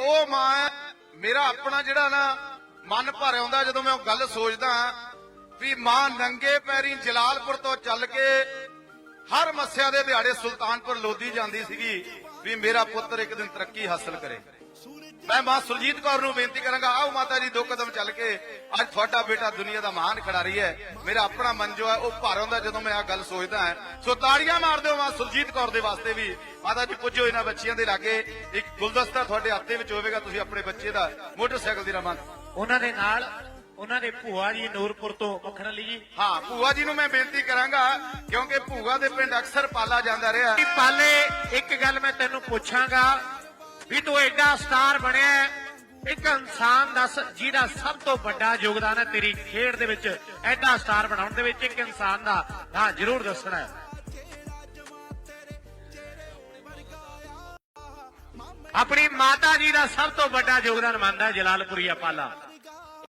ਉਹ ਮਾਂ ਮੇਰਾ ਆਪਣਾ ਜਿਹੜਾ ਨਾ ਮਨ ਭਰ ਆਉਂਦਾ ਜਦੋਂ ਮੈਂ ਉਹ ਗੱਲ ਸੋਚਦਾ ਵੀ ਮਾਂ ਨੰਗੇ ਪੈਰੀ ਜਲਾਲਪੁਰ ਤੋਂ ਚੱਲ ਕੇ ਹਰ ਮੱਸਿਆ ਦੇ ਦਿਹਾੜੇ ਸੁਲਤਾਨਪੁਰ ਲੋਧੀ ਜਾਂਦੀ ਸੀਗੀ ਵੀ ਮੇਰਾ ਪੁੱਤਰ ਇੱਕ ਦਿਨ ਤਰੱਕੀ ਹਾਸਲ ਕਰੇ। ਮੈਂ ਮਾਂ ਸੁਰਜੀਤ ਕੌਰ ਨੂੰ ਬੇਨਤੀ ਕਰਾਂਗਾ ਆਓ ਮਾਤਾ ਜੀ ਦੋ ਕਦਮ ਚੱਲ ਕੇ ਅੱਜ ਤੁਹਾਡਾ ਬੇਟਾ ਦੁਨੀਆ ਦਾ ਮਹਾਨ ਖਿਡਾਰੀ ਹੈ। ਮੇਰਾ ਆਪਣਾ ਮਨ ਜੋ ਹੈ ਉਹ ਭਰ ਆਉਂਦਾ ਜਦੋਂ ਮੈਂ ਆ ਗੱਲ ਸੋਚਦਾ ਹਾਂ। ਸੋ ਤਾੜੀਆਂ ਮਾਰ ਦਿਓ ਮਾਂ ਸੁਰਜੀਤ ਕੌਰ ਦੇ ਵਾਸਤੇ ਵੀ। ਮਾਤਾ ਜੀ ਪੁੱਜੋ ਇਹਨਾਂ ਬੱਚਿਆਂ ਦੇ ਲਾਗੇ। ਇੱਕ ਗੁਲਦਸਤਾ ਤੁਹਾਡੇ ਹੱਥੇ ਵਿੱਚ ਹੋਵੇਗਾ ਤੁਸੀਂ ਆਪਣੇ ਬੱਚੇ ਦਾ ਮੋਟਰਸਾਈਕਲ ਦੀ ਰਮਨ। ਉਹਨਾਂ ਦੇ ਨਾਲ ਉਹਨਾਂ ਦੇ ਭੂਆ ਜੀ ਨੂਰਪੁਰ ਤੋਂ ਮੱਖਣ ਅਲੀ ਜੀ। ਹਾਂ ਭੂਆ ਜੀ ਨੂੰ ਮੈਂ ਬੇਨਤੀ ਕਰਾਂਗਾ ਕਿਉਂਕਿ ਭੂਆ ਦੇ ਪਿੰਡ ਅਕਸਰ ਪਾਲਾ ਜਾਂਦਾ ਰਿਹਾ। ਪਾਲੇ ਇੱਕ ਗੱਲ ਮੈਂ ਤੈਨੂੰ ਪੁੱਛਾਂਗਾ ਵੀ ਤੂੰ ਐਡਾ ਸਟਾਰ ਬਣਿਆ ਇੱਕ ਇਨਸਾਨ ਦਾ ਜਿਹਦਾ ਸਭ ਤੋਂ ਵੱਡਾ ਯੋਗਦਾਨ ਹੈ ਤੇਰੀ ਖੇਡ ਦੇ ਵਿੱਚ ਐਡਾ ਸਟਾਰ ਬਣਾਉਣ ਦੇ ਵਿੱਚ ਇੱਕ ਇਨਸਾਨ ਦਾ। ਹਾਂ, ਜ਼ਰੂਰ ਦੱਸਣਾ ਹੈ। ਆਪਣੀ ਮਾਤਾ ਜੀ ਦਾ ਸਭ ਤੋਂ ਵੱਡਾ ਯੋਗਦਾਨ ਮੰਨਦਾ ਜਲਾਲਪੁਰੀਆ ਪਾਲਾ।